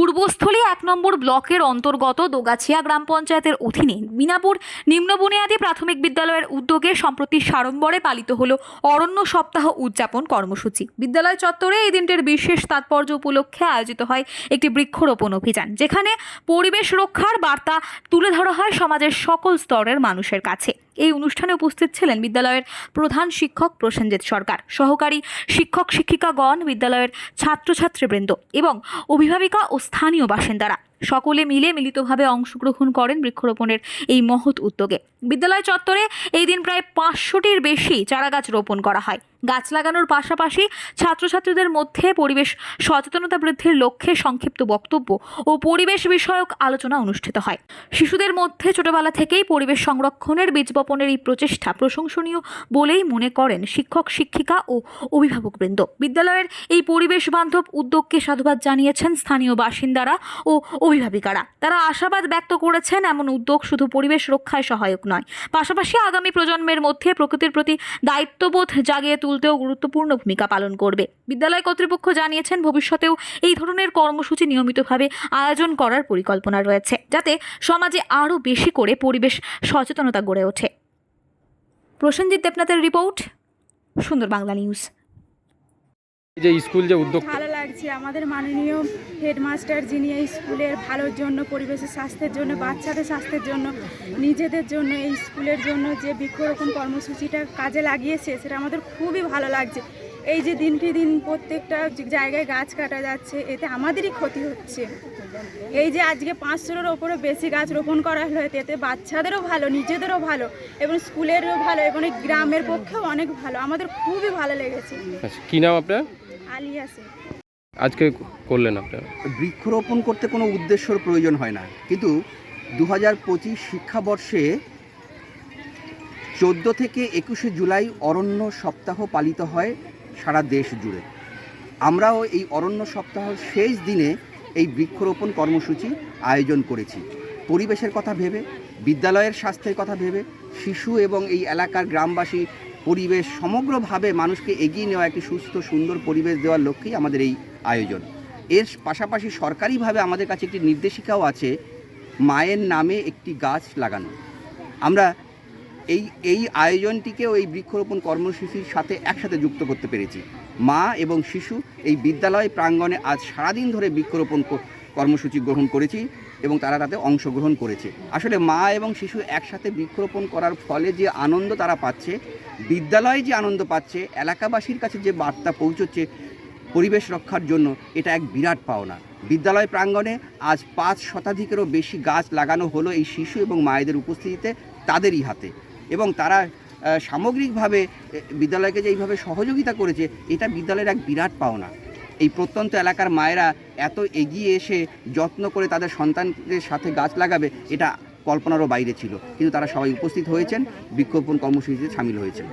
পূর্বস্থলী এক নম্বর ব্লকের অন্তর্গত দোগাছিয়া গ্রাম পঞ্চায়েতের অধীনে মিনাপুর নিম্ন বুনিয়াদী প্রাথমিক বিদ্যালয়ের উদ্যোগে সম্প্রতি সাড়ম্বরে পালিত হলো অরণ্য সপ্তাহ উদযাপন কর্মসূচি। বিদ্যালয় চত্বরে এই দিনটির বিশেষ তাৎপর্য উপলক্ষে আয়োজিত হয় একটি বৃক্ষরোপণ অভিযান, যেখানে পরিবেশ রক্ষার বার্তা তুলে ধরা হয় সমাজের সকল স্তরের মানুষের কাছে। এই অনুষ্ঠানে উপস্থিত ছিলেন বিদ্যালয়ের প্রধান শিক্ষক প্রসেনজিৎ সরকার, সহকারী শিক্ষক শিক্ষিকাগণ বিদ্যালয়ের ছাত্রছাত্রীবৃন্দ এবং অভিভাবিকা ও স্থানীয় বাসিন্দারা। সকলে মিলে মিলিতভাবে অংশগ্রহণ করেন বৃক্ষরোপণের এই মহৎ উদ্যোগে। বিদ্যালয় চত্বরে এই দিন প্রায় পাঁচশোটির বেশি চারাগাছ রোপণ করা হয়। গাছ লাগানোর পাশাপাশি ছাত্রছাত্রীদের মধ্যে পরিবেশ সচেতনতা বৃদ্ধির লক্ষ্যে সংক্ষিপ্ত বক্তব্য ও পরিবেশ বিষয়ক আলোচনা অনুষ্ঠিত হয়। শিশুদের মধ্যে ছোটবেলা থেকেই পরিবেশ সংরক্ষণের বীজ বপনের এই প্রচেষ্টা প্রশংসনীয় বলেই মনে করেন শিক্ষক, শিক্ষিকা ও অভিভাবকবৃন্দ। বিদ্যালয়ের এই পরিবেশ বান্ধব উদ্যোগকে সাধুবাদ জানিয়েছেন স্থানীয় বাসিন্দারা ও অভিভাবিকারা। তারা আশাবাদ ব্যক্ত করেছেন এমন উদ্যোগ শুধু পরিবেশ রক্ষায় সহায়ক নয়। পাশাপাশি আগামী প্রজন্মের মধ্যে প্রকৃতির প্রতি দায়িত্ববোধ জাগিয়ে তুলতেও গুরুত্বপূর্ণ ভূমিকা পালন করবে। বিদ্যালয় কর্তৃপক্ষ জানিয়েছেন ভবিষ্যতেও এই ধরনের কর্মসূচি নিয়মিতভাবে আয়োজন করার পরিকল্পনা রয়েছে যাতে সমাজে আরও বেশি করে পরিবেশ সচেতনতা গড়ে ওঠে। প্রসেনজিৎ দেবনাথের রিপোর্ট সুন্দর বাংলা নিউজ যে স্কুল যে উদ্যোগ লাগছে আমাদের মাননীয় হেডমাস্টার যিনি এই স্কুলের ভালোর জন্য পরিবেশের স্বাস্থ্যের জন্য বাচ্চাদের স্বাস্থ্যের জন্য নিজেদের জন্য এই স্কুলের জন্য যে বৃক্ষরোপণ কর্মসূচিটা কাজে লাগিয়েছে সেটা আমাদের খুবই ভালো লাগছে। এই যে দিনকে দিন প্রত্যেকটা জায়গায় গাছ কাটা যাচ্ছে এতে আমাদেরই ক্ষতি হচ্ছে। এই যে আজকে পাঁচশোর ওপরে বেশি গাছ রোপণ করা হলো এতে বাচ্চাদেরও ভালো নিজেদেরও ভালো এবং স্কুলেরও ভালো এবং এই গ্রামের পক্ষেও অনেক ভালো। আমাদের খুবই ভালো লেগেছে। আচ্ছা কী নাম আপনার? আলিয়াসে আজকে করলেন আপনার? বৃক্ষরোপণ করতে কোনো উদ্দেশ্যর প্রয়োজন হয় না। কিন্তু দু হাজার পঁচিশ শিক্ষাবর্ষে চোদ্দ থেকে একুশে জুলাই অরণ্য সপ্তাহ পালিত হয় সারা দেশ জুড়ে। আমরাও এই অরণ্য সপ্তাহ শেষ দিনে এই বৃক্ষরোপণ কর্মসূচি আয়োজন করেছি। পরিবেশের কথা ভেবে, বিদ্যালয়ের স্বাস্থ্যের কথা ভেবে, শিশু এবং এই এলাকার গ্রামবাসী পরিবেশ, সমগ্রভাবে মানুষকে এগিয়ে নেওয়া একটি সুস্থ, সুন্দর পরিবেশ দেওয়ার লক্ষ্যেই আমাদের এই আয়োজন। এর পাশাপাশি সরকারিভাবে আমাদের কাছে একটি নির্দেশিকাও আছে, মায়ের নামে একটি গাছ লাগানো। আমরা এই এই আয়োজনটিকেও এই বৃক্ষরোপণ কর্মসূচির সাথে একসাথে যুক্ত করতে পেরেছি। মা এবং শিশু এই বিদ্যালয় প্রাঙ্গণে আজ সারাদিন ধরে বৃক্ষরোপণ কর্মসূচি গ্রহণ করেছি এবং তারা তাতে অংশগ্রহণ করেছে। আসলে মা এবং শিশু একসাথে বৃক্ষরোপণ করার ফলে যে আনন্দ তারা পাচ্ছে, বিদ্যালয়ে যে আনন্দ পাচ্ছে, এলাকাবাসীর কাছে যে বার্তা পৌঁছচ্ছে পরিবেশ রক্ষার জন্য, এটা এক বিরাট পাওনা। বিদ্যালয় প্রাঙ্গণে আজ পাঁচ শতাধিকেরও বেশি গাছ লাগানো হলো এই শিশু এবং মায়েদের উপস্থিতিতে তাদেরই হাতে। এবং তারা সামগ্রিকভাবে বিদ্যালয়কে যে এইভাবে সহযোগিতা করেছে, এটা বিদ্যালয়ের এক বিরাট পাওনা। এই প্রত্যন্ত এলাকার মায়েরা এত এগিয়ে এসে যত্ন করে তাদের সন্তানদের সাথে গাছ লাগাবে, এটা কল্পনারও বাইরে ছিল। কিন্তু তারা সবাই উপস্থিত হয়েছেন বিক্ষোভন কর্মসূচিতে সামিল হয়েছেন।